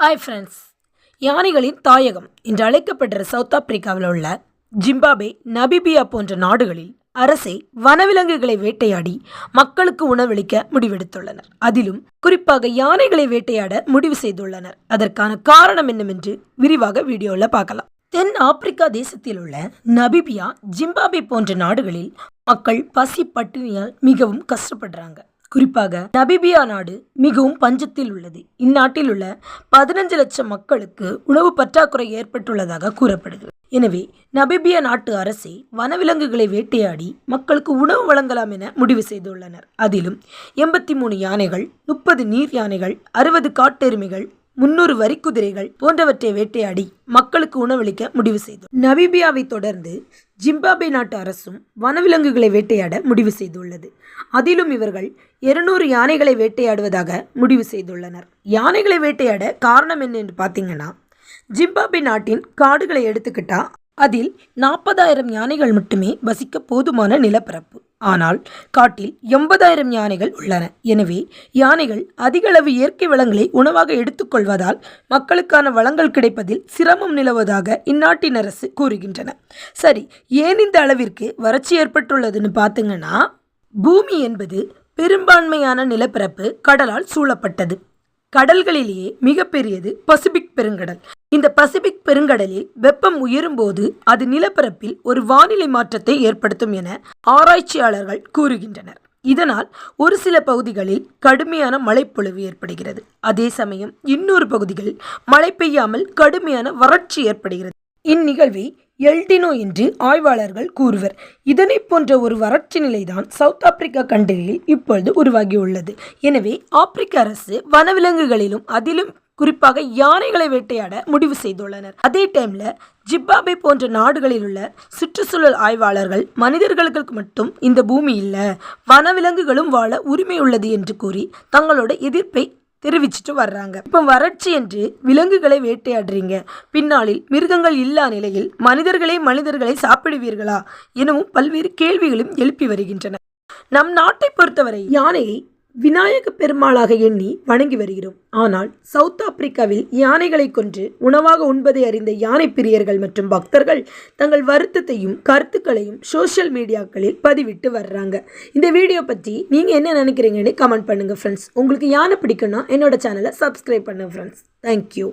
Hi friends யானைகளின் தாயகம் என்று அழைக்கப்படுற சவுத் ஆப்பிரிக்காவில் உள்ள ஜிம்பாபே நபிபியா போன்ற நாடுகளில் அரசை வனவிலங்குகளை வேட்டையாடி மக்களுக்கு உணவளிக்க முடிவெடுத்துள்ளனர். அதிலும் குறிப்பாக யானைகளை வேட்டையாட முடிவு செய்துள்ளனர். அதற்கான காரணம் என்னவென்று விரிவாக வீடியோவில் பார்க்கலாம். தென் ஆப்பிரிக்கா தேசத்தில் உள்ள நபிபியா ஜிம்பாபே போன்ற நாடுகளில் மக்கள் பசி பட்டினியால் மிகவும் கஷ்டப்படுறாங்க. குறிப்பாக நபிபியா நாடு மிகவும் பஞ்சத்தில் உள்ளது. இந்நாட்டில் உள்ள பதினஞ்சு லட்சம் மக்களுக்கு உணவு பற்றாக்குறை ஏற்பட்டுள்ளதாக கூறப்படுகிறது. எனவே நபிபியா நாட்டு அரசே வனவிலங்குகளை வேட்டையாடி மக்களுக்கு உணவு வழங்கலாம் என முடிவு செய்துள்ளனர். அதிலும் எண்பத்தி மூணு யானைகள் முப்பது நீர் யானைகள் அறுபது காட்டெருமைகள் முன்னூறு வரிக்குதிரைகள் போன்றவற்றை வேட்டையாடி மக்களுக்கு உணவளிக்க முடிவு செய்தோம். நபிபியாவை தொடர்ந்து ஜிம்பாபே நாட்டு அரசும் வனவிலங்குகளை வேட்டையாட முடிவு செய்துள்ளது. அதிலும் இவர்கள் இருநூறு யானைகளை வேட்டையாடுவதாக முடிவு செய்துள்ளனர். யானைகளை வேட்டையாட காரணம் என்ன என்று பார்த்தீங்கன்னா ஜிம்பாபே நாட்டின் காடுகளை எடுத்துக்கிட்டா அதில் நாற்பதாயிரம் யானைகள் மட்டுமே வசிக்க போதுமான நிலப்பரப்பு. ஆனால் காட்டில் எண்பதாயிரம் யானைகள் உள்ளன. எனவே யானைகள் அதிகளவு இயற்கை வளங்களை உணவாக எடுத்துக்கொள்வதால் மக்களுக்கான வளங்கள் கிடைப்பதில் சிரமம் நிலவுவதாக இந்நாட்டின் அரசு கூறுகின்றன. சரி ஏன் இந்த அளவிற்கு வறட்சி ஏற்பட்டுள்ளதுன்னு பார்த்துங்கன்னா பூமி என்பது பெரும்பான்மையான நிலப்பரப்பு கடலால் சூழப்பட்டது. கடல்களிலேயே மிகப்பெரியது பசிபிக் பெருங்கடல். இந்த பசிபிக் பெருங்கடலில் வெப்பம் உயரும்போது அது நிலப்பரப்பில் ஒரு வானிலை மாற்றத்தை ஏற்படுத்தும் என ஆராய்ச்சியாளர்கள் கூறுகின்றனர். இதனால் ஒரு சில பகுதிகளில் கடுமையான மழைப்பொழிவு ஏற்படுகிறது. அதே சமயம் இன்னொரு பகுதிகளில் மழை பெய்யாமல் கடுமையான வறட்சி ஏற்படுகிறது. இந்நிகழ்வை எல்டினோ என்று ஆய்வாளர்கள் கூறுவர். இதனை போன்ற ஒரு வறட்சி நிலைதான் சவுத் ஆப்பிரிக்கா கண்ட்ரியில் இப்பொழுது உருவாகியுள்ளது. எனவே ஆப்பிரிக்க அரசு வனவிலங்குகளிலும் அதிலும் குறிப்பாக யானைகளை வேட்டையாட முடிவு செய்துள்ளனர். அதே டைம்ல ஜிப்பாபே போன்ற நாடுகளில் உள்ள சுற்றுச்சூழல் ஆய்வாளர்கள் மனிதர்களுக்கு மட்டும் இந்த பூமி இல்லை வனவிலங்குகளும் வாழ உரிமை உள்ளது என்று கூறி தங்களோட எதிர்ப்பை தெரிவிச்சிட்டு வர்றாங்க. இப்போ வறட்சி என்று விலங்குகளை வேட்டையாடுறீங்க. பின்னாளில் மிருகங்கள் இல்லா நிலையில் மனிதர்களே மனிதர்களை சாப்பிடுவீர்களா? எனவும் பல்வேறு கேள்விகளும் எழுப்பி வருகின்றன. நம் நாட்டை பொறுத்தவரை யானையை விநாயக பெருமாளாக எண்ணி வணங்கி வருகிறோம். ஆனால் சவுத் ஆப்பிரிக்காவில் யானைகளை கொன்று உணவாக உண்பதை அறிந்த யானை பிரியர்கள் மற்றும் பக்தர்கள் தங்கள் வருத்தத்தையும் கருத்துக்களையும் சோஷியல் மீடியாக்களில் பதிவிட்டு வர்றாங்க. இந்த வீடியோ பற்றி நீங்கள் என்ன நினைக்கிறீங்கன்னு கமெண்ட் பண்ணுங்கள் ஃப்ரெண்ட்ஸ் உங்களுக்கு யானை பிடிக்குன்னா என்னோட சேனலை சப்ஸ்கிரைப் பண்ணுங்கள் ஃப்ரெண்ட்ஸ் தேங்க்யூ